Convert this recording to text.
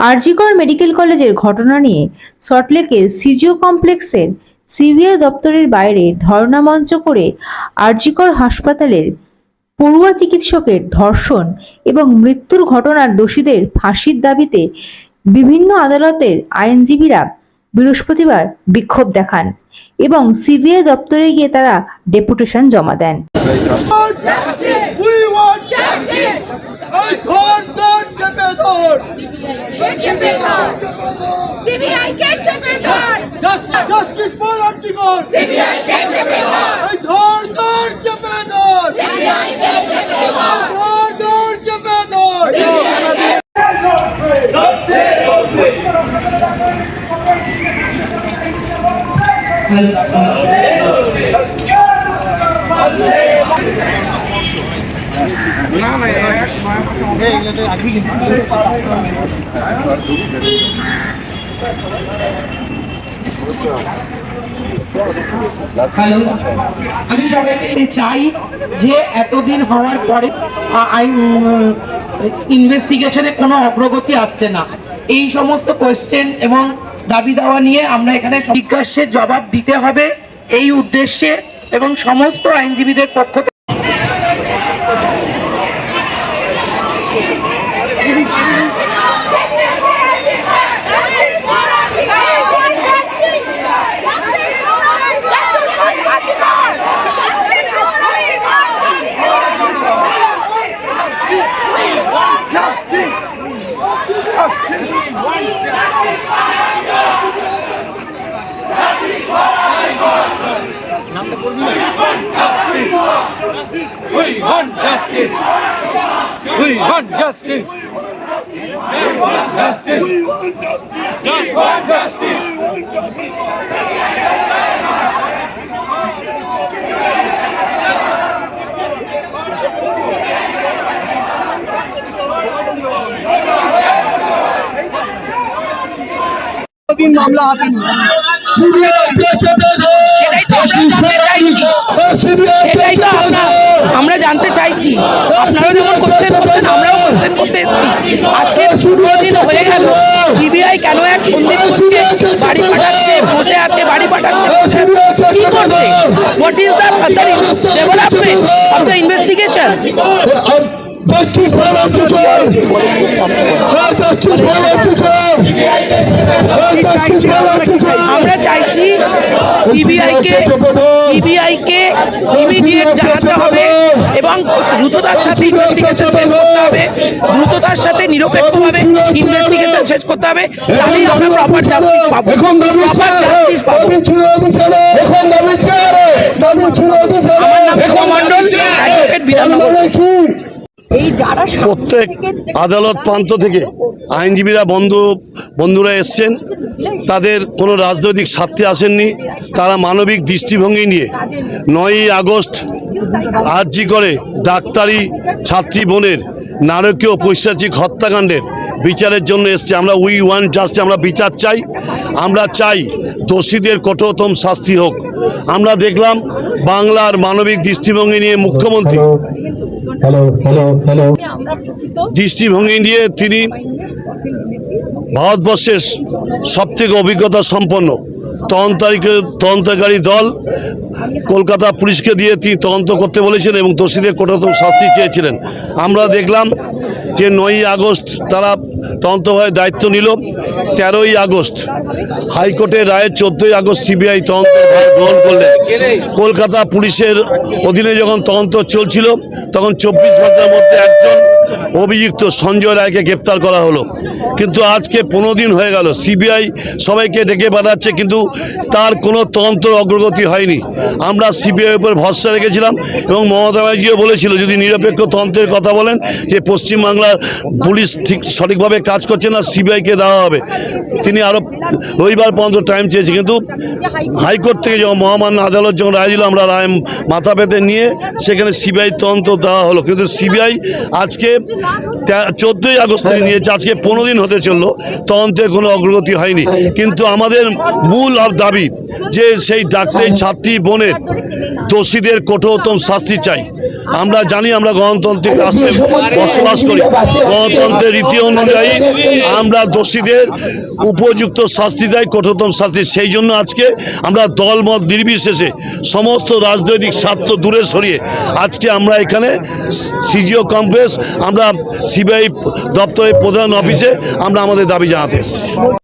RG Kar medical কলেজের ঘটনা নিয়ে সল্টলেকের সিজিও কমপ্লেক্সের সিবিআই দপ্তরের বাইরে ধর্ণা মঞ্চ করে আরজিকর হাসপাতালের পড়ুয়া চিকিৎসকের ধর্ষণ এবং মৃত্যুর ঘটনার দোষীদের ফাঁসির দাবিতে বিভিন্ন আদালতের আইনজীবীরা বৃহস্পতিবার বিক্ষোভ দেখান। এবং সিবিআই দপ্তরে গিয়ে তারা ডেপুটেশন জমা দেন। হ্যালো, আমি সবাইকে চাই যে এতদিন হওয়ার পরে আইন ইনভেস্টিগেশনে কোনো অগ্রগতি আসছে না। এই সমস্ত কোয়েশ্চেন এবং দাবি দাওয়া নিয়ে আমরা এখানে জিজ্ঞাসের জবাব দিতে হবে এই উদ্দেশ্যে এবং সমস্ত আইনজীবীদের পক্ষ We want justice. We want justice. We want justice. We want justice Just want justice. দিন মামলা হাতে সিবিআই চেপে ধর সেটাই তো আমরা জানতে চাইছি। আপনারা যখন কোশ্চেন করছেন আমরাও কোশ্চেন করতে এসেছি। আজকে পনেরো দিন হয়ে গেল। সিবিআই কেন এক সন্দীপকে বাড়ি পাঠাচ্ছে বসে আছে বাড়ি পাঠাচ্ছে। কি করছে? What is the development of the investigation for article justice for article justice for article আমরা চাইছি সিবিআইকে সিবিআইকে ইমিডিয়েট জানাতে হবে এবং দ্রুততার সাথে ইনভেস্টিগেশন শেষ করতে হবে। দ্রুততার সাথে নিরপেক্ষভাবে ইনভেস্টিগেশন শেষ করতে হবে। তাহলেই আমরা প্রপার জাস্টিস পাবো। এখন প্রপার জাস্টিস পাবো। আমার নাম শুভ মণ্ডল অ্যাডভোকেট বিধাননগর। বলে কি? প্রত্যেক আদালত প্রান্ত থেকে আইনজীবীরা বন্ধু, বন্ধুরা এসছেন। তাদের কোনো রাজনৈতিক স্বার্থে আসেননি। তারা মানবিক দৃষ্টিভঙ্গি নিয়ে নয়ই আগস্ট আর্জি করে ডাক্তারি ছাত্রী বোনের নারকীয় পৈশাচিক হত্যাকাণ্ডের বিচারের জন্য এসছে। আমরা উই ওয়ান জাস্ট, আমরা বিচার চাই। আমরা চাই দোষীদের কঠোরতম শাস্তি হোক। আমরা দেখলাম বাংলার মানবিক দৃষ্টিভঙ্গি নিয়ে মুখ্যমন্ত্রী হ্যালো হ্যালো হ্যালো দৃষ্টিভঙ্গি নিয়ে তিনি ভারতবর্ষের সব থেকে অভিজ্ঞতা সম্পন্ন তদন্তকারীকে তদন্তকারী দল কলকাতা পুলিশকে দিয়ে তিনি তদন্ত করতে বলেছেন এবং দোষীদের কঠোরতম শাস্তি চেয়েছিলেন। আমরা দেখলাম যে নয়ই আগস্ট তারা তদন্তভাবে দায়িত্ব নিল তেরোই আগস্ট। হাইকোর্টের রায়ের চোদ্দই আগস্ট সিবিআই তদন্ত ভার গ্রহণ করলেন। কলকাতা পুলিশের অধীনে যখন তদন্ত চলছিল, তখন চব্বিশ ঘণ্টার মধ্যে একজন অভিযুক্ত সঞ্জয় রায়কে গ্রেপ্তার করা হলো। কিন্তু আজকে পনেরো দিন হয়ে গেল, সিবিআই সবাইকে ডেকে পাঠাচ্ছে, কিন্তু তার কোনো তদন্ত অগ্রগতি হয়নি। আমরা সিবিআই উপর ভরসা রেখেছিলাম এবং মমতা ব্যানার্জিও বলেছিল, যদি নিরপেক্ষ তন্ত্রের কথা বলেন যে পশ্চিমবাংলার পুলিশ ঠিক সঠিকভাবে কাজ করছে না, সিবিআইকে দেওয়া হবে। তিনি আরও রবিবার পর্যন্ত টাইম চেয়েছে, কিন্তু হাইকোর্ট থেকে যখন মহামান্য আদালত যখন রায় দিল, আমরা রায় মাথা পেতে নিয়ে সেখানে সিবিআই তদন্ত দেওয়া হলো। কিন্তু সিবিআই আজকে চোদ্দোই আগস্ট থেকে নিয়েছে, আজকে পনেরো দিন হতে চলল তদন্তের কোনো অগ্রগতি হয়নি। কিন্তু আমাদের মূল দাবি যে সেই ডাক্তারি, ছাত্রী, বোনের দোষীদের কঠোরতম শাস্তি চাই। আমরা জানি আমরা গণতান্ত্রিক রাষ্ট্রে বসবাস করি। গণতন্ত্রের রীতি অনুযায়ী আমরা দোষীদের উপযুক্ত শাস্তি দেয়, কঠোরতম শাস্তি। সেই জন্য আজকে আমরা দলমত নির্বিশেষে সমস্ত রাজনৈতিক স্বার্থ দূরে সরিয়ে আজকে আমরা এখানে সিজিও কমপ্লেক্স আমরা সিবিআই দপ্তরের প্রধান অফিসে আমরা আমাদের দাবি জানাতে